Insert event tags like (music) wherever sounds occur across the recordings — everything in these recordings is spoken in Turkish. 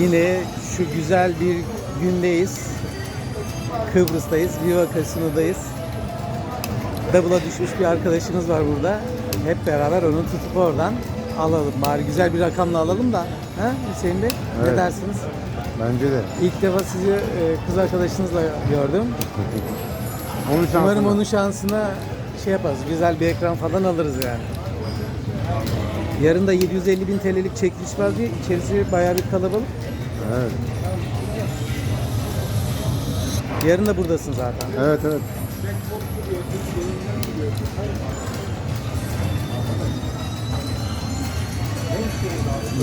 Yine şu güzel bir gündeyiz. Kıbrıs'tayız. Viva Casino'dayız. Double'a düşmüş bir arkadaşımız var burada. Hep beraber onu tutup oradan alalım. Bari güzel bir rakamla alalım da. Ha Hüseyin Bey? Ne Evet. dersiniz? Bence de. İlk defa sizi e, kız arkadaşınızla gördüm. (laughs) Onun şansına. Umarım onun şansına şey yaparız. Güzel bir ekran falan alırız yani. Yarın da 750 bin TL'lik çekiliş var diye içerisi bayağı bir kalabalık. Evet. Yarın da buradasın zaten. Evet evet.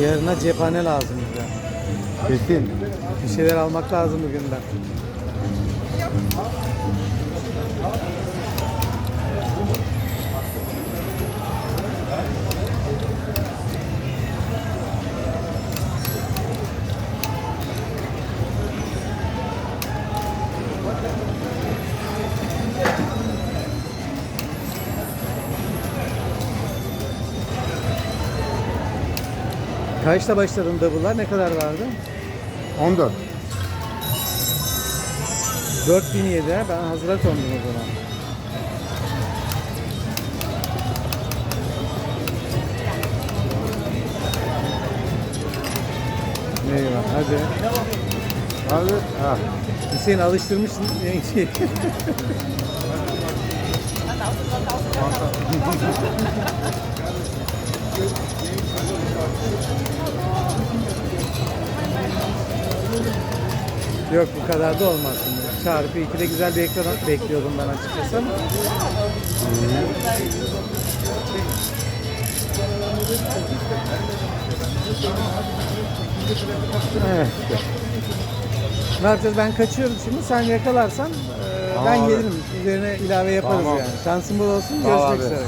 Yarına cephane lazım bize. Kesin. Bir şeyler almak lazım bugünden. Kaçta başladın double'lar? Ne kadar vardı? 14. 4007 ha? ben hazıra kondum o zaman. Eyvah hadi. Abi. Ha. Hüseyin alıştırmışsın yengeyi. (laughs) Yok bu kadar da olmaz şimdi. Çarpı 2'de güzel bir ekran bekliyordum ben açıkçası. ama. Evet. Yapacağız? Ben kaçıyorum şimdi. Sen yakalarsan e, Tamam ben abi. gelirim. Üzerine ilave yaparız Tamam. yani. Şansın bol olsun. Ol Görüşmek abi. üzere.